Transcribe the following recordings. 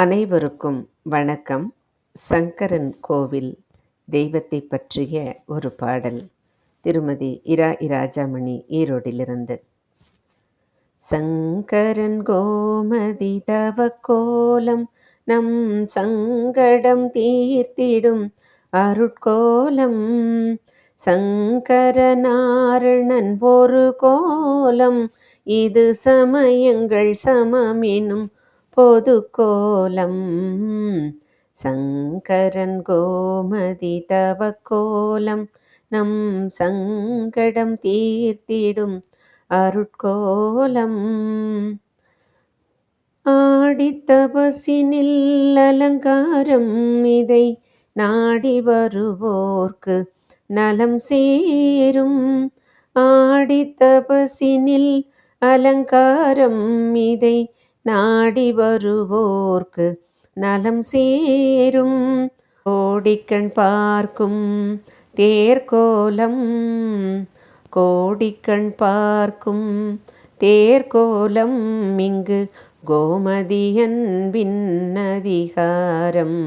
அனைவருக்கும் வணக்கம். சங்கரன் கோவில் தெய்வத்தை பற்றிய ஒரு பாடல். திருமதி இரா இராஜாமணி ஈரோடிலிருந்து சங்கரன் கோமதி தவ கோலம் நம் சங்கடம் தீர்த்திடும் அருட்கோலம். சங்கரநாரணன் ஒரு கோலம். இது சமயங்கள் சமமெனும் பொது கோலம் சங்கரன் கோமதி தவ கோலம். நம் சங்கடம் தீர்த்திடும் அருட்கோலம். ஆடித்தபசினில் அலங்காரம் இதை நாடி வருவோர்க்கு நலம் சேரும். ஆடித்தபசினில் அலங்காரம் இதை நாடி வருவோர்க்கு நலம் சேரும். கோடிக்கண் பார்க்கும் தேர்கோலம். கோடிக்கண் பார்க்கும் தேர்கோலம். இங்கு கோமதியன் விண்ணதிகாரம்.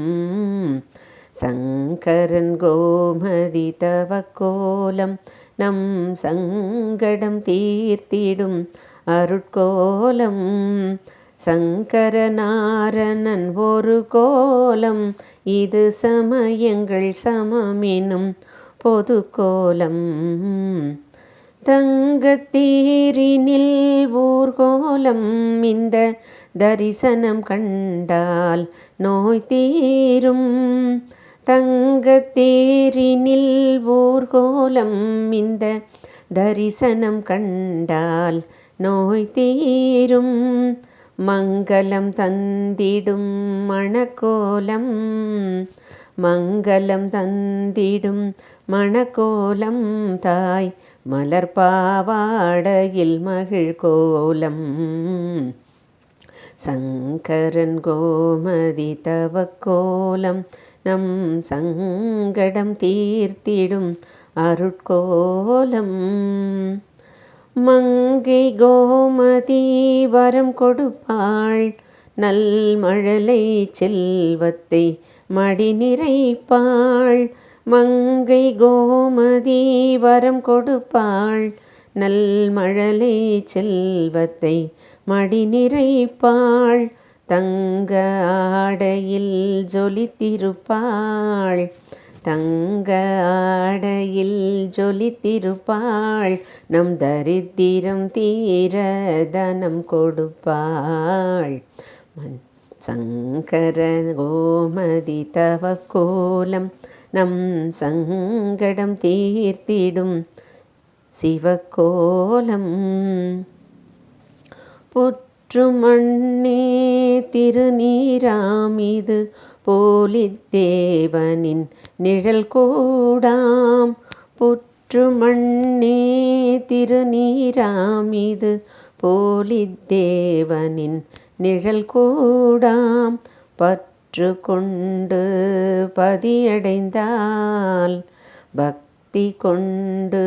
சங்கரன் கோமதி தவ கோலம் நம் சங்கடம் தீர்த்திடும் அருட்கோலம். சங்கரநாரணன் ஒரு கோலம் இது சமயங்கள் சமமெனும் பொது கோலம். தங்கத்தேரினில் ஊர்கோலம் இந்த தரிசனம் கண்டால் நோய் தீரும். தங்கத்தேரினில் ஊர்கோலம் இந்த தரிசனம் கண்டால் நோய் தீரும். மங்களம் தந்திடும் மணக்கோலம். மங்களம் தந்திடும் மணக்கோலம் தாய் மலர்பாவாடையில் மகிழ் கோலம் சங்கரன் கோமதி தவக்கோலம் நம் சங்கடம் தீர்த்திடும் அருட்கோலம். மங்கை கோமதி வரம் கொடுப்பாள். நல் மழலை செல்வத்தை மடி நிறைப்பாள். மங்கை கோமதி வரம் கொடுப்பாள். நல் மழலை செல்வத்தை மடி நிறைப்பாள். தங்க ஆடையில் ஜொலித்திருப்பாள். தங்க ஆடையில் ஜொலித்திருப்பாள். நம் தரித்திரம் தீர தனம் கொடுப்பாள். சங்கர கோமதி தவ கோலம் நம் சங்கடம் தீர்த்திடும் சிவக்கோலம் புற்றுமண்ணே திருநீராமிது போலித்தேவனின் நிழல் கூடாம் புற்று மண்ணே திருநீராமிது போலித்தேவனின் நிழல் கூடாம் பற்று கொண்டு பதியடைந்தால் பக் பக்தி கொண்டு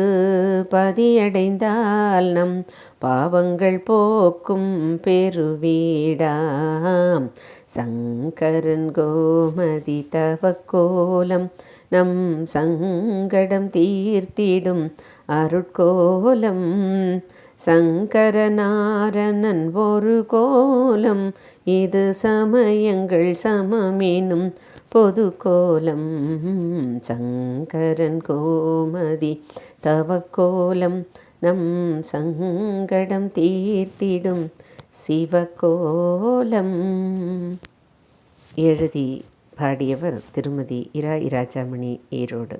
பதியடைந்தால் நம் பாவங்கள் போக்கும் பெருவீடாம். சங்கரன் கோமதி தவக்கோலம் நம் சங்கடம் தீர்த்திடும் அருட்கோலம். சங்கரநாரணன் ஒரு கோலம் இது சமயங்கள் சமமெனும் பொது கோலம் சங்கரன் கோமதி. தவக்கோலம் நம் சங்கடம் தீர்த்திடும் சிவகோலம் எழுதி பாடியவர் திருமதி இரா இராஜாமணி ஈரோடு.